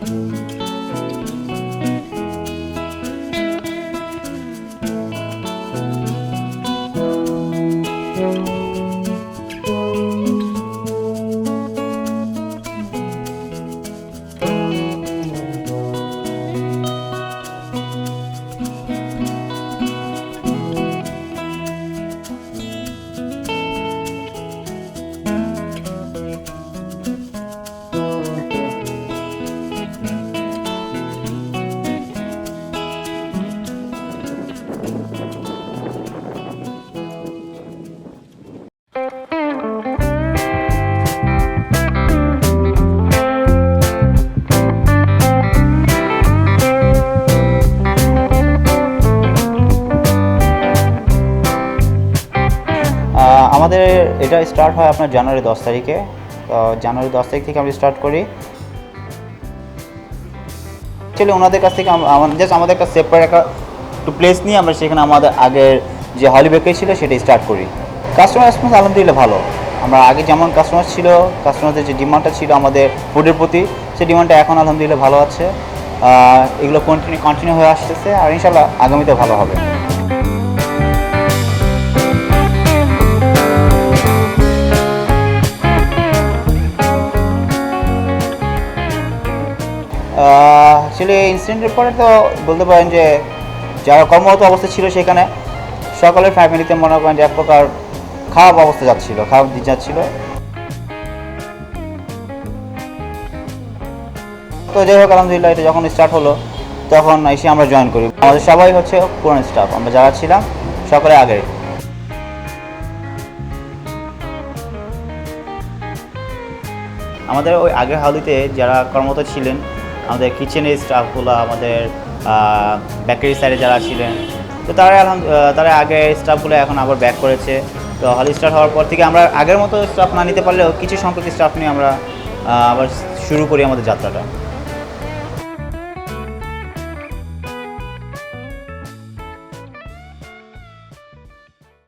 thank you. আমাদের এটা start হয় আপনার জানুয়ারি দশ তারিখে। তো জানুয়ারি দশ তারিখ থেকে আমরা স্টার্ট করি। অ্যাকচুয়ালি ওনাদের কাছ থেকে জাস্ট আমাদের একটা সেপারেট একটা একটু প্লেস নিয়ে আমরা সেখানে আমাদের আগের যে হলি বেকারি ছিল সেটা স্টার্ট করি। কাস্টমার রেসপন্স আলহামদুলিল্লাহ ভালো। আমরা আগে যেমন কাস্টমার ছিল কাস্টমারদের যে ডিমান্ডটা ছিল আমাদের ফুডের প্রতি, সেই ডিমান্ডটা এখন আলহামদুলিল্লাহ ভালো আছে। এগুলো কন্টিনিউ কন্টিনিউ হয়ে আসতেছে। আর ইনশাল্লাহ আগামীতে ভালো হবে। অ্যাকচুয়ালি ইনসিডেন্টের পরে তো বলতে পারেন যে যারা কর্মরত অবস্থা ছিল সেখানে সকলের ফ্যামিলিতে মনে করেন যে এক প্রকার খারাপ অবস্থা যাচ্ছিল, খারাপ দিক যাচ্ছিল। তো যাই হোক, আলহামদুলিল্লাহ, এটা যখন স্টার্ট হলো, তখন এসে আমরা জয়েন করি। আমাদের সবাই হচ্ছে পুরান স্টাফ আমরা যারা ছিলাম, সকলে আগে। আমাদের ওই আগের হাউলিতে যারা কর্মরত ছিলেন আমাদের কিচেনের স্টাফগুলো আমাদের বেকারি সাইডে যারা ছিলেন, তো তারা এখন তারা আগে স্টাফগুলো এখন আবার ব্যাক করেছে। তো হলিস্টার হওয়ার পর থেকে আমরা আগের মতো স্টাফ না নিতে পারলেও কিছু সংখ্যক স্টাফ নিয়ে আমরা আবার শুরু করি আমাদের যাত্রাটা।